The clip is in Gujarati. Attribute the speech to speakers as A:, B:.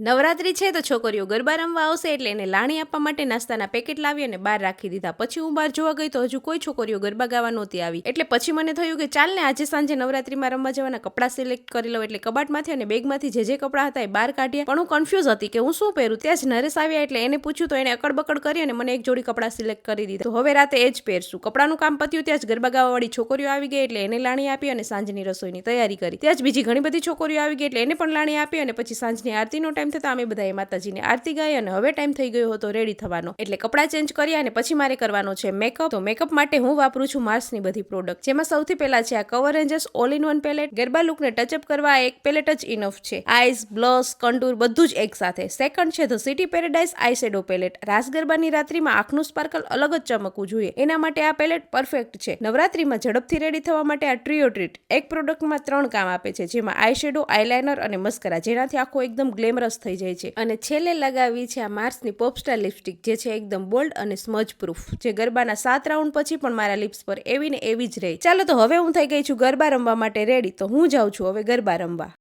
A: નવરાત્રી છે તો છોકરીઓ ગરબા રમવા આવશે એટલે એને લાણી આપવા માટે નાસ્તાના પેકેટ લાવી અને બહાર રાખી દીધા. પછી હું બહાર જોવા ગઈ તો હજુ કોઈ છોકરીઓ ગરબા ગાવા નહોતી આવી. એટલે પછી મને થયું કે ચાલ ને આજે સાંજે નવરાત્રીમાં રમવા જવાના કપડાં સિલેક્ટ કરી લઉં એટલે કબાટમાંથી અને બેગમાંથી જે જે કપડાં હતા એ બહાર કાઢ્યા. પણ હું કન્ફ્યુઝ હતી કે હું શું પહેરું? ત્યાં જ નરેશ આવ્યા એટલે એને પૂછ્યું તો એને અકડ બકડ કરી અને મને એક જોડી કપડાં સિલેક્ટ કરી દીધા. હવે રાતે એ જ પહેરશું. કપડાનું કામ પત્યું ત્યાં જ ગરબા ગાવાવાળી છોકરીઓ આવી ગઈ એટલે એને લાણી આપી અને સાંજની રસોઈની તૈયારી કરી. ત્યાં જ બીજી ઘણી બધી છોકરીઓ આવી ગઈ એટલે એને પણ લાણી આપી અને પછી સાંજની આરતીનો ટાઈમ થતા અમે બધાએ માતાજીની આરતી ગાઈ અને હવે ટાઈમ થઈ ગયો હતો રેડી થવાનો. એટલે કપડાં ચેન્જ કર્યા અને પછી મારે કરવાનો છે મેકઅપ તો મેકઅપ માટે હું વાપરું છું માર્સની બધી પ્રોડક્ટ જેમાં સૌથી પહેલા છે આ cover rangers all in one palette garba લુકને touch up કરવા એક પેલેટ જ ઇનફ છે. આઈસ બ્લશ કંટુર બધું જ એક સાથે. સેકન્ડ છે the city paradise eye shadow palette raas ગરબાની રાત્રિમાં આંખનું સ્પાર્કલ અલગ જ ચમકવું જોઈએ. એના માટે આ પેલેટ પરફેક્ટ છે. નવરાત્રિમાં ઝડપથી રેડી થવા માટે આ ટ્રીઓ ટ્રીટ એક પ્રોડક્ટમાં ત્રણ કામ આપે છે. જેમાં આઈ શેડો આઈલાઇનર અને મસ્કરા જેનાથી આખો એકદમ ગ્લેમરસ થઈ જાય છે. અને છેલ્લે લગાવી છે આ માર્સની પોપસ્ટાર લિપસ્ટિક, જે છે એકદમ બોલ્ડ અને સ્મજ પ્રૂફ, જે ગરબાના સાત રાઉન્ડ પછી પણ મારા લિપ્સ પર એવી ને એવી જ રહી. ચાલો તો હવે હું થઈ ગઈ છું ગરબા રમવા માટે રેડી, તો હું જાઉં છું હવે ગરબા રમવા.